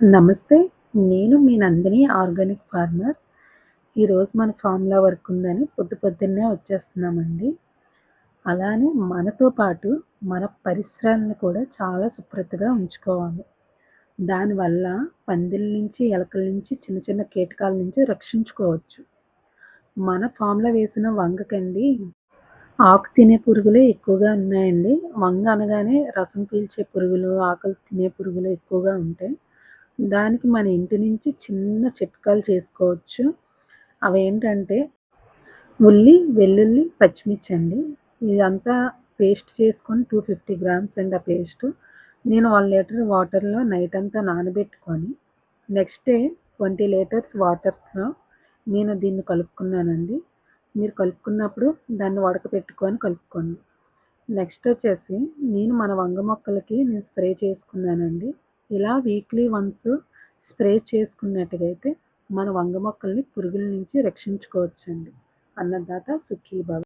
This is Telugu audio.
నమస్తే నేను మీ నందిని ఆర్గానిక్ ఫార్మర్. ఈరోజు మన ఫామ్లో వర్క్ ఉందని పొద్దు పొద్దున్నే వచ్చేస్తున్నామండి. అలానే మనతో పాటు మన పరిసరాలను కూడా చాలా శుభ్రతగా ఉంచుకోవాలి. దానివల్ల పందిల నుంచి ఎలకల నుంచి చిన్న చిన్న కీటకాల నుంచి రక్షించుకోవచ్చు. మన ఫామ్లో వేసిన వంగకండి ఆకు తినే పురుగులు ఎక్కువగా ఉన్నాయండి. వంగ అనగానే రసం పీల్చే పురుగులు ఆకులు తినే పురుగులు ఎక్కువగా ఉంటాయి. దానికి మన ఇంటి నుంచి చిన్న చిట్కాలు చేసుకోవచ్చు. అవి ఏంటంటే ఉల్లి వెల్లుల్లి పచ్చిమిర్చి అండి ఇదంతా పేస్ట్ చేసుకొని టూ ఫిఫ్టీ గ్రామ్స్ అండి ఆ పేస్ట్. నేను వన్ లీటర్ వాటర్లో నైట్ అంతా నానబెట్టుకొని నెక్స్ట్ డే ట్వంటీ లీటర్స్ వాటర్తో నేను దీన్ని కలుపుకున్నానండి. మీరు కలుపుకున్నప్పుడు దాన్ని ఉడకపెట్టుకొని కలుపుకోండి. నెక్స్ట్ వచ్చేసి నేను మన వంగ మొక్కలకి నేను స్ప్రే చేసుకున్నానండి. ఇలా వీక్లీ వన్స్ స్ప్రే చేసుకున్నట్టుగైతే మన వంగ మొక్కల్ని పురుగుల నుంచి రక్షించుకోవచ్చండి. అన్నదాత సుఖీభవ